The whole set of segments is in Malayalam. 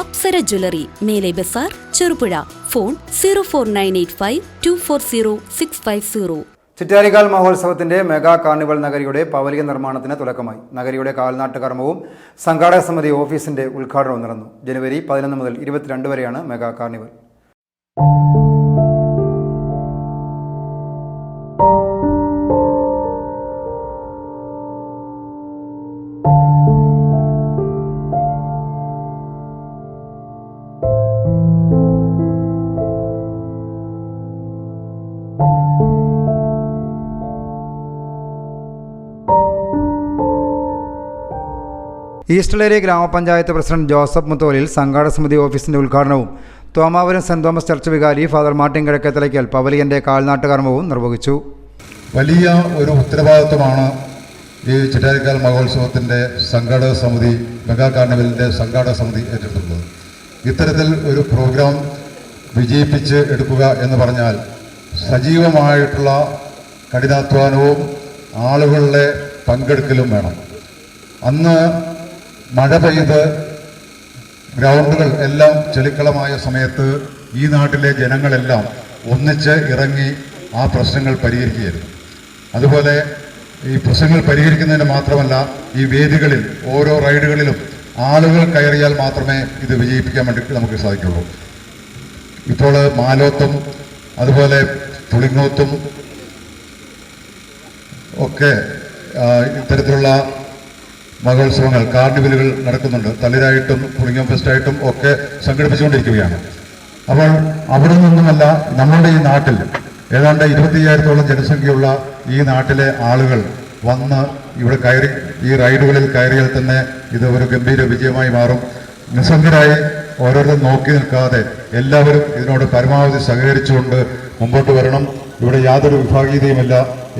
അപ്സര ജ്വല്ലറി മേലെ Bazar Cherupuzha. Phone zero four nine eight five two four zero six five zero. Chittarikkal മഹോത്സവത്തിന്റെ മെഗാ കാർണിവൽ നഗരിയുടെ പവലിക നിർമ്മാണത്തിന് തുടക്കമായി. നഗരിയുടെ കാൽനാട്ട് കർമ്മവും സംഘാടക സമിതി ഓഫീസിന്റെ ഉദ്ഘാടനവും നടന്നു. ജനുവരി പതിനൊന്ന് മുതൽ ഇരുപത്തിരണ്ട് വരെയാണ് മെഗാ കാർണിവൽ. ഈസ്റ്റലേരി ഗ്രാമപഞ്ചായത്ത് പ്രസിഡന്റ് ജോസഫ് മുത്തോലിൽ സംഘാട സമിതി ഓഫീസിന്റെ ഉദ്ഘാടനവും തോമാപുരം സെന്റ് തോമസ് ചർച്ച് വികാരി ഫാദർ മാർട്ടിൻ കിഴക്കത്തലയ്ക്കൽ പവലിയന്റെ കാൽനാട്ട് കർമ്മവും നിർവഹിച്ചു. വലിയ ഒരു ഉത്തരവാദിത്വമാണ് ഈ ചിറ്റാരിക്കാൽ മഹോത്സവത്തിന്റെ സംഘാടക സമിതി മെഗാ കാർണിവലിന്റെ സംഘാടക സമിതി ഏറ്റെടുത്തത് ഇത്തരത്തിൽ ഒരു പ്രോഗ്രാം വിജയിപ്പിച്ച് എടുക്കുക എന്ന് പറഞ്ഞാൽ സജീവമായിട്ടുള്ള കഠിനാധ്വാനവും ആളുകളുടെ പങ്കെടുക്കലും വേണം. അന്ന് മഴ പെയ്ത് ഗ്രൗണ്ടുകൾ എല്ലാം ചെളിക്കളമായ സമയത്ത് ഈ നാട്ടിലെ ജനങ്ങളെല്ലാം ഒന്നിച്ച് ഇറങ്ങി ആ പ്രശ്നങ്ങൾ പരിഹരിക്കുകയായിരുന്നു. അതുപോലെ ഈ പ്രശ്നങ്ങൾ പരിഹരിക്കുന്നതിന് മാത്രമല്ല ഈ വേദികളിൽ ഓരോ റൈഡുകളിലും ആളുകൾ കയറിയാൽ മാത്രമേ ഇത് വിജയിപ്പിക്കാൻ വേണ്ടി നമുക്ക് സാധിക്കുള്ളൂ. ഇപ്പോൾ മാലോത്തും അതുപോലെ പുളിങ്ങോത്തും ഒക്കെ ഇത്തരത്തിലുള്ള മഹോത്സവങ്ങൾ കാർണിവലുകൾ നടക്കുന്നുണ്ട്. തളിരായിട്ടും പുളിങ്ങം ഫെസ്റ്റായിട്ടും ഒക്കെ സംഘടിപ്പിച്ചുകൊണ്ടിരിക്കുകയാണ്. അപ്പോൾ അവിടെ നിന്നുമല്ല നമ്മുടെ ഈ നാട്ടിൽ ഏതാണ്ട് ഇരുപത്തിയ്യായിരത്തോളം ജനസംഖ്യയുള്ള ഈ നാട്ടിലെ ആളുകൾ വന്ന് ഇവിടെ കയറി ഈ റൈഡുകളിൽ കയറിയാൽ തന്നെ ഇത് ഒരു ഗംഭീര വിജയമായി മാറും. നിസ്സംഗരായി ഓരോരുത്തരും നോക്കി നിൽക്കാതെ എല്ലാവരും ഇതിനോട് പരമാവധി സഹകരിച്ചുകൊണ്ട് മുമ്പോട്ട് വരണം. ഇവിടെ യാതൊരു വിഭാഗീയതയുമില്ല.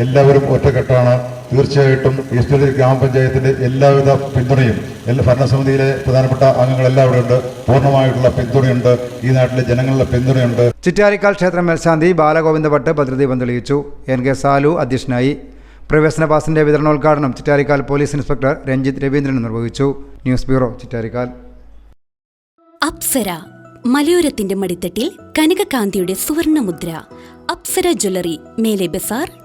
എല്ലാവരും ഒറ്റക്കെട്ടാണ്. തീർച്ചയായിട്ടും ഈസ്റ്റേരി ഗ്രാമപഞ്ചായത്തിന്റെ എല്ലാവിധ പിന്തുണയും എല്ലാ ഭരണസമിതിയിലെ പ്രധാനപ്പെട്ട അംഗങ്ങളെല്ലാം ഇവിടെ ഉണ്ട്. പൂർണമായിട്ടുള്ള പിന്തുണയുണ്ട്. ഈ നാട്ടിലെ ജനങ്ങളുടെ പിന്തുണയുണ്ട്. ചിറ്റാരിക്കാൽ ക്ഷേത്രം മേൽശാന്തി ബാലഗോവിന്ദ ഭട്ട് ഭദ്രദീപം തെളിയിച്ചു. എൻ കെ സാലു അധ്യക്ഷനായി. പ്രവേശന പാസിന്റെ വിതരണോദ്ഘാടനം ചിറ്റാരിക്കാൽ പോലീസ് ഇൻസ്പെക്ടർ രഞ്ജിത്ത് രവീന്ദ്രൻ നിർവഹിച്ചു. News bureau Chittarikkal. അപ്സര മലയോരത്തിന്റെ മടിത്തട്ടിൽ കനകകാന്തിയുടെ സുവർണമുദ്ര അപ്സര ജ്വല്ലറി മേലെ ബസാർ